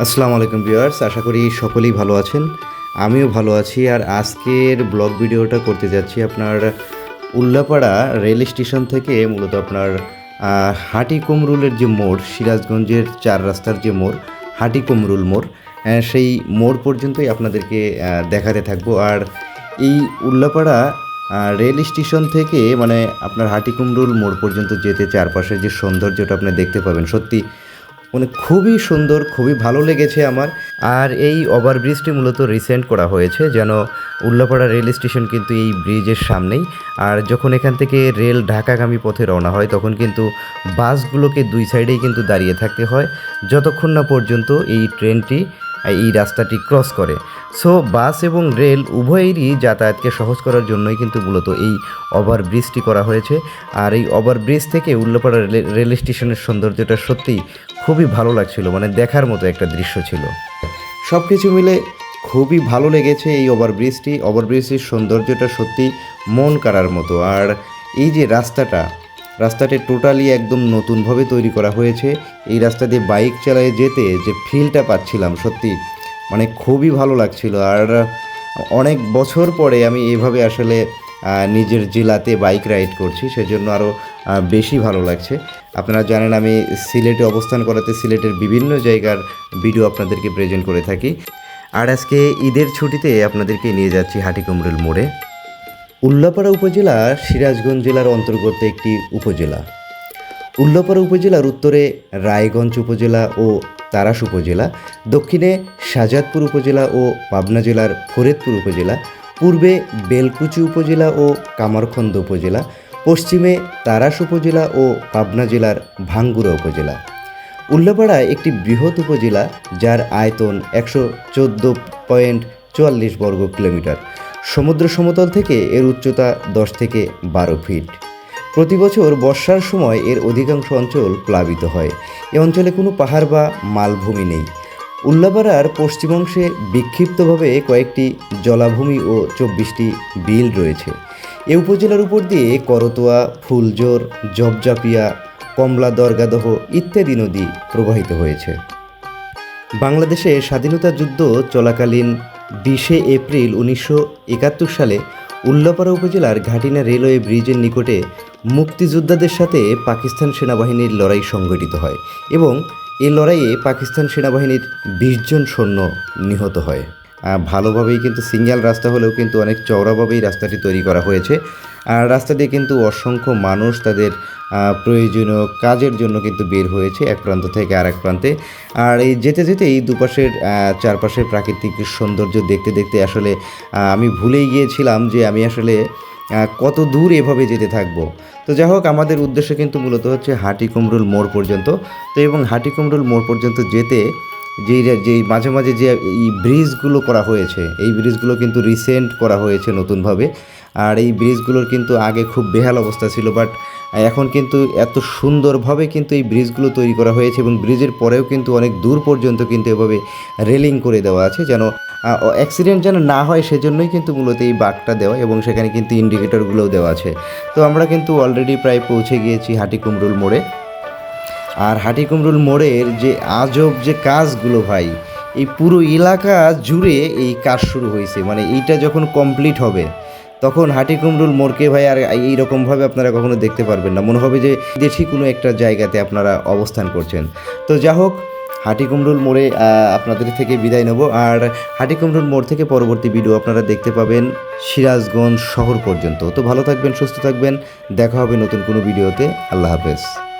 আসসালামু আলাইকুম ভিউয়ার্স, আশা করি সকলেই ভালো আছেন। আমিও ভালো আছি আর আজকের ব্লগ ভিডিওটা করতে যাচ্ছি আপনার উল্লাপাড়া রেল স্টেশন থেকে মূলত আপনার হাটি কুমরুলের যে মোড়, সিরাজগঞ্জের চার রাস্তার যে মোড়, হাটি কুমরুল মোড় সেই মোড় পর্যন্তই আপনাদেরকে দেখাতে থাকব। আর এই উল্লাপাড়া রেল স্টেশন থেকে মানে আপনার হাটিকুমরুল মোড় পর্যন্ত যেতে চারপাশের যে সৌন্দর্যটা আপনি দেখতে পাবেন, সত্যি মানে খুবই সুন্দর, খুবই ভালো লেগেছে আমার। আর এই ওভারব্রিজটি মূলত রিসেন্ট করা হয়েছে, যেন উল্লাপাড়া রেল স্টেশন কিন্তু এই ব্রিজের সামনেই। আর যখন এখান থেকে রেল ঢাকাগামী পথে রওনা হয়, তখন কিন্তু বাসগুলোকে দুই সাইডেই কিন্তু দাঁড়িয়ে থাকতে হয়। যতক্ষণ না পর্যন্ত এই ট্রেনটি এই রাস্তাটি ক্রস করে। সো বাস এবং রেল উভয়েরই যাতায়াতকে সহজ করার জন্যই কিন্তু মূলত এই ওভারব্রিজটি করা হয়েছে। আর এই ওভারব্রিজ থেকে উল্লাপাড়া রেল- স্টেশনের সৌন্দর্যটা সত্যিই খুবই ভালো লাগছিল মানে দেখার মতো একটা দৃশ্য ছিল। সব কিছু মিলে খুবই ভালো লেগেছে এই ওভারব্রিজটি ওভারব্রিজটির সৌন্দর্যটা সত্যি মন কাড়ার মতো। আর এই যে রাস্তাটা রাস্তাটি টোটালি একদম নতুনভাবে তৈরি করা হয়েছে। এই রাস্তা দিয়ে বাইক চালায় যেতে যে ফিলটা পাচ্ছিলাম, সত্যি মানে খুবই ভালো লাগছিল। আর অনেক বছর পরে আমি এভাবে আসলে নিজের জেলাতে বাইক রাইড করছি, সেজন্য আরও বেশি ভালো লাগছে। আপনারা জানেন আমি সিলেটে অবস্থান করাতে সিলেটের বিভিন্ন জায়গার ভিডিও আপনাদেরকে প্রেজেন্ট করে থাকি। আর আজকে ঈদের ছুটিতে আপনাদেরকে নিয়ে যাচ্ছি হাটিকুমরুল মোড়ে। উল্লাপাড়া উপজেলা সিরাজগঞ্জ জেলার অন্তর্গত একটি উপজেলা। উল্লাপাড়া উপজেলার উত্তরে রায়গঞ্জ উপজেলা ও তারাস উপজেলা, দক্ষিণে শাহজাদপুর উপজেলা ও পাবনা জেলার ফরিদপুর উপজেলা, পূর্বে বেলকুচি উপজেলা ও কামারখন্দ উপজেলা, পশ্চিমে তারাস উপজেলা ও পাবনা জেলার ভাঙ্গুড়া উপজেলা। উল্লাপাড়া একটি বৃহৎ উপজেলা যার আয়তন একশো চোদ্দ পয়েন্ট চুয়াল্লিশ বর্গ কিলোমিটার। সমুদ্র সমতল থেকে এর উচ্চতা দশ থেকে বারো ফিট। প্রতি বছর বর্ষার সময় এর অধিকাংশ অঞ্চল প্লাবিত হয়। এ অঞ্চলে কোনো পাহাড় বা মালভূমি নেই। উল্লাপাড়ার পশ্চিমাংশে বিক্ষিপ্তভাবে কয়েকটি জলাভূমি ও চব্বিশটি বিল রয়েছে। এ উপজেলার উপর দিয়ে করতোয়া ফুলজোর জবজাপিয়া, কমলা দরগাদহ ইত্যাদি নদী প্রবাহিত হয়েছে। বাংলাদেশে স্বাধীনতা যুদ্ধ চলাকালীন বিশে এপ্রিল উনিশশো একাত্তর সালে উল্লাপাড়া উপজেলার ঘাটিনা রেলওয়ে ব্রিজের নিকটে মুক্তিযোদ্ধাদের সাথে পাকিস্তান সেনাবাহিনীর লড়াই সংগঠিত হয় এবং এ লড়াইয়ে পাকিস্তান সেনাবাহিনীর বিশজন সৈন্য নিহত হয়। ভালোভাবেই কিন্তু সিঙ্গেল রাস্তা হলেও কিন্তু অনেক চওড়াভাবেই রাস্তাটি তৈরি করা হয়েছে। আর রাস্তা দিয়ে কিন্তু অসংখ্য মানুষ তাদের প্রয়োজনীয় কাজের জন্য কিন্তু বের হয়েছে এক প্রান্ত থেকে আরেক প্রান্তে। আর এই যেতে যেতে এই দুপাশের চারপাশের প্রাকৃতিক সৌন্দর্য দেখতে দেখতে আসলে আমি ভুলেই গিয়েছিলাম যে আমি আসলে কত দূর এভাবে যেতে থাকব। তো যাই হোক, আমাদের উদ্দেশ্য কিন্তু মূলত হচ্ছে হাটি কুমরুল মোড় পর্যন্ত। তো এবং হাটি কুমরুল মোড় পর্যন্ত যেতে যেই যেই মাঝে মাঝে যে এই ব্রিজগুলো করা হয়েছে, এই ব্রিজগুলো কিন্তু রিসেন্ট করা হয়েছে নতুনভাবে। আর এই ব্রিজগুলোর কিন্তু আগে খুব বেহাল অবস্থা ছিল বাট এখন কিন্তু এত সুন্দরভাবে কিন্তু এই ব্রিজগুলো তৈরি করা হয়েছে এবং ব্রিজের পরেও কিন্তু অনেক দূর পর্যন্ত কিন্তু এভাবে রেলিং করে দেওয়া আছে যেন অ্যাক্সিডেন্ট যেন না হয় সেজন্যই কিন্তু মূলত এই বাঘটা দেওয়া এবং সেখানে কিন্তু ইন্ডিকেটরগুলোও দেওয়া আছে। তো আমরা কিন্তু অলরেডি প্রায় পৌঁছে গিয়েছি হাটিকুমরুল মোড়ে। আর হাটিকুমরুল মোড়ের যে আজব যে কাজগুলো ভাই, এই পুরো এলাকা জুড়ে এই কাজ শুরু হয়েছে। মানে এইটা যখন কমপ্লিট হবে, তখন হাটিকুমরুল মোড়কে ভাই আর এইরকমভাবে আপনারা কখনো দেখতে পারবেন না। মনে হবে যে দেশি কোনো একটা জায়গাতে আপনারা অবস্থান করছেন। তো যা হোক, হাটিকুমরুল মোড়ে আপনাদের থেকে বিদায় নেব। আর হাটিকুমরুল মোড় থেকে পরবর্তী ভিডিও আপনারা দেখতে পাবেন সিরাজগঞ্জ শহর পর্যন্ত। তো ভালো থাকবেন, সুস্থ থাকবেন। দেখা হবে নতুন কোনো ভিডিওতে। আল্লাহ হাফেজ।